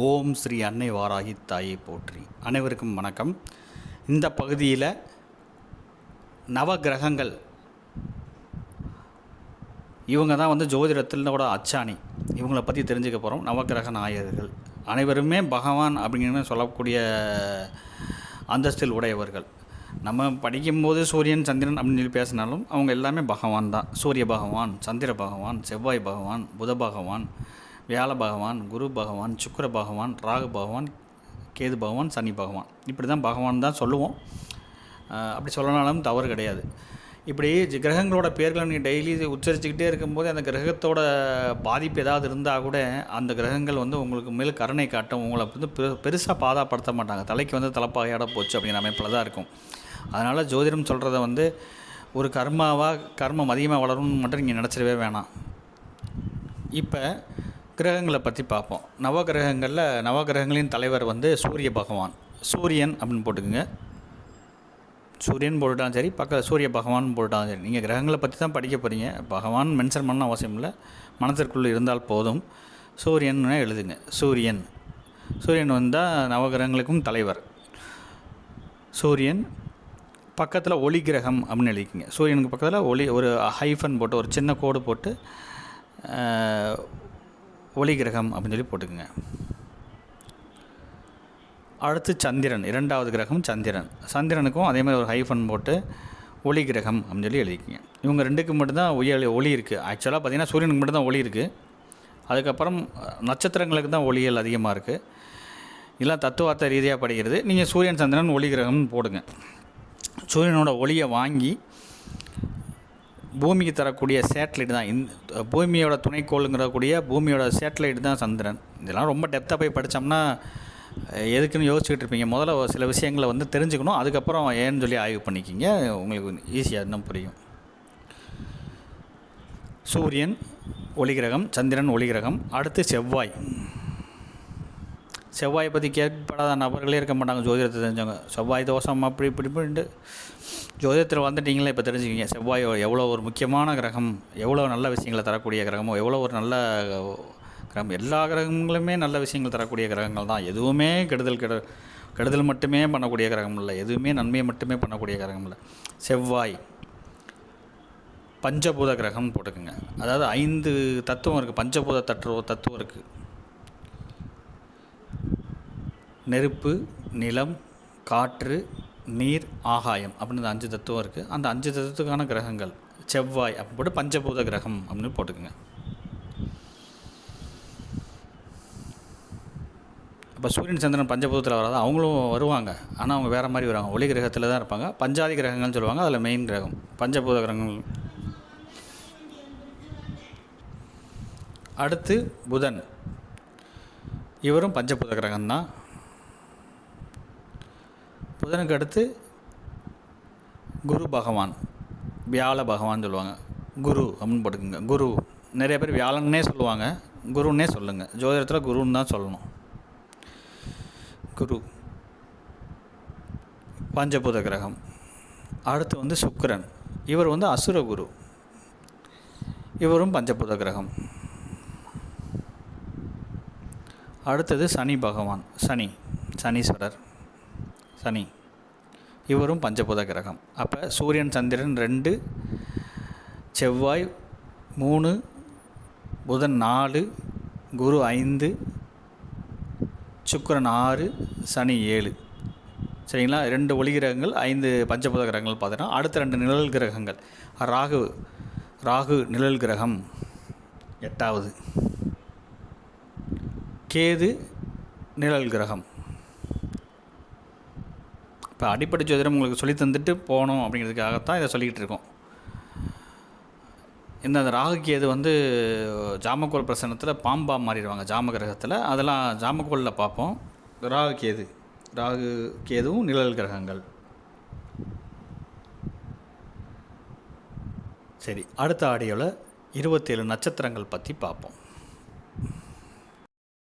ஓம் ஸ்ரீ அன்னை வாராகி தாயை போற்றி. அனைவருக்கும் வணக்கம். இந்த பகுதியில் நவகிரகங்கள். இவங்க தான் வந்து ஜோதிடத்திலோட அச்சாணி. இவங்களை பற்றி தெரிஞ்சுக்க போகிறோம் நவகிரக நாயகர்கள். அனைவருமே பகவான் அப்படிங்கிற சொல்லக்கூடிய அந்தஸ்தில் உடையவர்கள். நம்ம படிக்கும்போது சூரியன் சந்திரன் அப்படின்னு சொல்லி பேசினாலும் அவங்க எல்லாமே பகவான் தான். சூரிய பகவான் சந்திர பகவான் செவ்வாய் பகவான் புத பகவான் வியாழ பகவான் குரு பகவான் சுக்கர பகவான் ராகு பகவான் கேது பகவான் சனி பகவான். இப்படி தான் பகவான் தான் சொல்லுவோம். அப்படி சொல்லனாலும் தவறு கிடையாது. இப்படி ஜி- கிரகங்களோட பேர்களை நீங்கள் டெய்லி உச்சரிச்சுக்கிட்டே இருக்கும்போது அந்த கிரகத்தோட பாதிப்பு ஏதாவது இருந்தால் கூட அந்த கிரகங்கள் வந்து உங்களுக்கு மேல் கருணை காட்டும். உங்களை வந்து பெரு பெருசாக பாதாப்படுத்த மாட்டாங்க. தலைக்கு வந்து தலைப்பாகையாட போச்சு அப்படிங்கிற அமைப்பில் தான் இருக்கும். அதனால் ஜோதிடம் சொல்கிறத வந்து ஒரு கர்மாவாக கர்மம் அதிகமாக வளரும்னு மட்டும் நீங்கள் நினச்சிடவே வேணாம். இப்போ கிரகங்களை பற்றி பார்ப்போம். நவகிரகங்களில் நவகிரகங்களின் தலைவர் வந்து சூரிய பகவான். சூரியன் அப்படின்னு போட்டுக்குங்க. சூரியன் போட்டுட்டாலும் சரி பக்கத்தில் சூரிய பகவான் போட்டுட்டாலும் சரி. நீங்கள் கிரகங்களை பற்றி தான் படிக்க போகிறீங்க பகவான் மென்ஷன் பண்ண அவசியம் இல்லை. மனதிற்குள்ளே இருந்தால் போதும். சூரியன்னு எழுதுங்க. சூரியன். சூரியன் வந்தால் நவகிரகங்களுக்கும் தலைவர். சூரியன் பக்கத்தில் ஒளி கிரகம் அப்படின்னு எழுதிக்கிங்க. சூரியனுக்கு பக்கத்தில் ஒளி ஒரு ஹைஃபன் போட்டு ஒரு சின்ன கோடு போட்டு ஒளி கிரகம் அப்படின்னு சொல்லி போட்டுக்குங்க. அடுத்து சந்திரன் இரண்டாவது கிரகம் சந்திரன். சந்திரனுக்கும் அதே மாதிரி ஒரு ஹைஃபன் போட்டு ஒளி கிரகம் அப்படின்னு சொல்லி எழுதிக்கிங்க. இவங்க ரெண்டுக்கு மட்டும்தான் உயர் ஒளி இருக்குது ஆக்சுவலாக பார்த்தீங்கன்னா சூரியனுக்கு மட்டும்தான் ஒளி இருக்குது அதுக்கப்புறம் நட்சத்திரங்களுக்கு தான் ஒளியல் அதிகமாக இருக்குது இதெல்லாம் தத்துவார்த்த ரீதியாக படிக்கிறது. நீங்கள் சூரியன் சந்திரன் ஒளி கிரகம்னு போடுங்க. சூரியனோட ஒளியை வாங்கி பூமிக்கு தரக்கூடிய சேட்டலைட் தான். இந்த பூமியோட துணைக்கோளுங்கிறக்கூடிய பூமியோட சேட்டலைட் தான் சந்திரன். இதெல்லாம் ரொம்ப டெப்த்தாக போய் படித்தோம்னா எதுக்குன்னு யோசிச்சுக்கிட்டு இருப்பீங்க. முதல்ல சில விஷயங்களை வந்து தெரிஞ்சுக்கணும். அதுக்கப்புறம் ஏன்னு சொல்லி ஆய்வு பண்ணிக்கிங்க. உங்களுக்கு ஈஸியாக இன்னும் புரியும். சூரியன் ஒளிகிரகம் சந்திரன் ஒளிகிரகம். அடுத்து செவ்வாய். செவ்வாயை பற்றி கேட்கப்படாத நபர்களே இருக்க மாட்டாங்க ஜோதிடத்தை தெரிஞ்சவங்க. செவ்வாய் தோஷம் அப்படி இப்படி இப்படின்ட்டு ஜோதிடத்தில் வந்துட்டீங்களே இப்போ தெரிஞ்சுக்கிங்க. செவ்வாய் எவ்வளோ ஒரு முக்கியமான கிரகம் எவ்வளோ நல்ல விஷயங்களை தரக்கூடிய கிரகமோ எவ்வளோ ஒரு நல்ல கிரகம் எல்லா கிரகங்களுமே நல்ல விஷயங்கள் தரக்கூடிய கிரகங்கள் தான். எதுவுமே கெடுதல் கெடு கெடுதல் மட்டுமே பண்ணக்கூடிய கிரகம் இல்லை. எதுவுமே நன்மையை மட்டுமே பண்ணக்கூடிய கிரகம் இல்லை. செவ்வாய் பஞ்சபூத கிரகம் போட்டுக்குங்க. அதாவது ஐந்து தத்துவம் இருக்குது பஞ்சபூத தத்துவ தத்துவம் இருக்குது நெருப்பு நிலம் காற்று நீர் ஆகாயம் அப்படின்னு அந்த அஞ்சு தத்துவம் இருக்குது அந்த அஞ்சு தத்துவத்துக்கான கிரகங்கள் செவ்வாய் அப்படி போட்டு பஞ்சபூத கிரகம் அப்படின்னு போட்டுக்கோங்க. இப்போ சூரியன் சந்திரன் பஞ்சபூதத்தில் வராது அவங்களும் வருவாங்க. ஆனால் அவங்க வேறு மாதிரி வருவாங்க. ஒளி கிரகத்தில் தான் இருப்பாங்க. பஞ்சாதி கிரகங்கள்னு சொல்லுவாங்க. அதில் மெயின் கிரகம். பஞ்சபூத கிரகங்கள். அடுத்து புதன். இவரும் பஞ்சபூத கிரகம்தான். புதனுக்கு அடுத்து குரு பகவான் வியாழ பகவான் சொல்லுவாங்க. குரு அப்படின்னு போட்டுக்குங்க. குரு நிறைய பேர் வியாழன்னே சொல்லுவாங்க. குருன்னே சொல்லுங்கள் ஜோதிடத்தில் குருன்னு தான் சொல்லணும். குரு பஞ்சபூத கிரகம். அடுத்து வந்து சுக்கரன். இவர் வந்து அசுர குரு. இவரும் பஞ்சபூத கிரகம். அடுத்தது சனி பகவான். சனி சனீஸ்வரர். சனி. இவரும் பஞ்சபூத கிரகம் அப்போ சூரியன் சந்திரன் ரெண்டு செவ்வாய் மூணு புதன் நாலு குரு ஐந்து சுக்கரன் ஆறு சனி ஏழு. சரிங்களா? ரெண்டு ஒளி கிரகங்கள் ஐந்து பஞ்சபூத கிரகங்கள் பார்த்தோன்னா அடுத்த ரெண்டு நிழல் கிரகங்கள். ராகு ராகு நிழல் கிரகம் எட்டாவது. கேது நிழல் கிரகம். இப்போ அடிப்படை ஜோதிடம் உங்களுக்கு சொல்லி தந்துட்டு போகணும் அப்படிங்கிறதுக்காகத்தான் இதை சொல்லிக்கிட்டு இருக்கோம். இந்த அந்த ராகு கேது வந்து ஜாமக்கோல் பிரசனத்தில் பாம்பா மாறிடுவாங்க ஜாம கிரகத்தில். அதெல்லாம் ஜாமக்கோலில் பார்ப்போம். ராகு கேது. ராகு கேதுவும் நிழல் கிரகங்கள். சரி அடுத்த ஆடியோவில் இருபத்தேழு நட்சத்திரங்கள் பற்றி பார்ப்போம்.